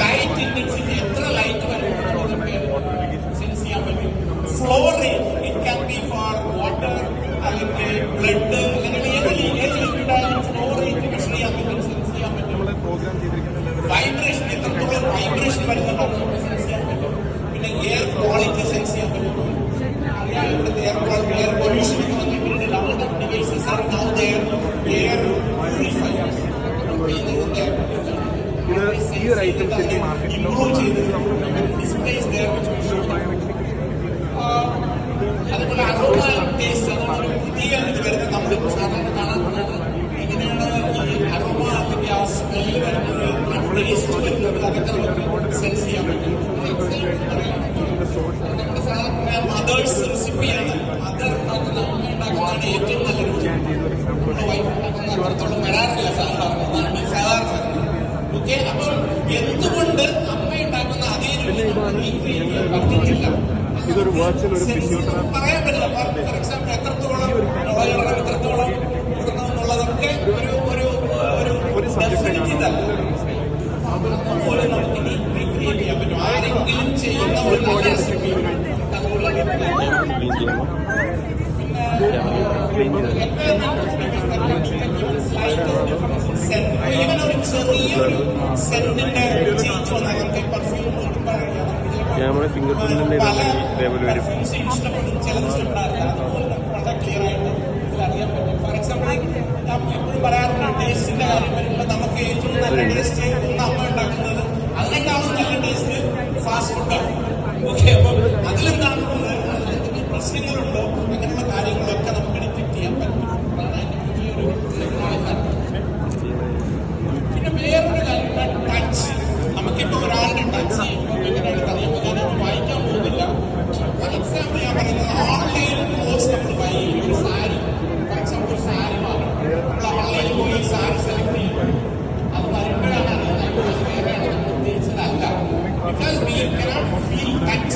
Light intensity എത്ര light വരുന്നത് sense ചെയ്യാൻ പറ്റും flow rate it can be for water അല്ലെങ്കിൽ ബ്ലഡ് അല്ലെങ്കിൽ ഏത് ഏത് ലിക്വിഡായാലും ഫ്ലോ റേറ്റ് മെഷർ ചെയ്യാൻ പറ്റും സെൻസ് ചെയ്യാൻ പറ്റും വൈബ്രേഷൻ എത്രത്തോളം വൈബ്രേഷൻ വരുന്നുണ്ടോ സെൻസ് ചെയ്യാൻ പറ്റും പിന്നെ എയർ ക്വാളിറ്റി സെൻസ് ചെയ്യാൻ പറ്റും അറിയാം ഇവിടുത്തെ air quality air pollution sense ചെയ്യാൻ പറ്റും. നമ്മുടെ സാധാരണ മദേഴ്സ് റെസിപ്പിയാണ് മദർ ഉണ്ടാക്കുന്ന ഉണ്ടാക്കുന്നതാണ് ഏറ്റവും നല്ല ഇതൊരു വെർച്വൽ ഒരു ഫിസിയോതെറാപ്പി പറയാൻ പറ്റില്ല. ഫോർ എക്സാമ്പിൾ എത്രത്തോളം മുളകളം എത്രത്തോളം കൂടുന്നു ഒരു ഒരു ഒരു ഒരു ഇതല്ല. അതുപോലെ നമുക്ക് ഇനി recreate ചെയ്യാൻ പറ്റും. ആരെങ്കിലും ചെയ്യുന്ന ഒരു നല്ല recipe ഈവൻ ഒരു ചെറിയൊരു സെന്റിന്റെ ചേഞ്ച് വന്നാൽ നമുക്ക് പെർഫ്യൂം നമ്മുടെ ഫിംഗർ പ്രിന്റിന്റെ ഇതേപോലെ വരും. നമുക്ക് ഏറ്റവും നല്ല ടേസ്റ്റ് ഒന്ന് അമ്മ ഉണ്ടാക്കുന്നത് അതിനേക്കാളും നല്ല taste fast Does mean, feeling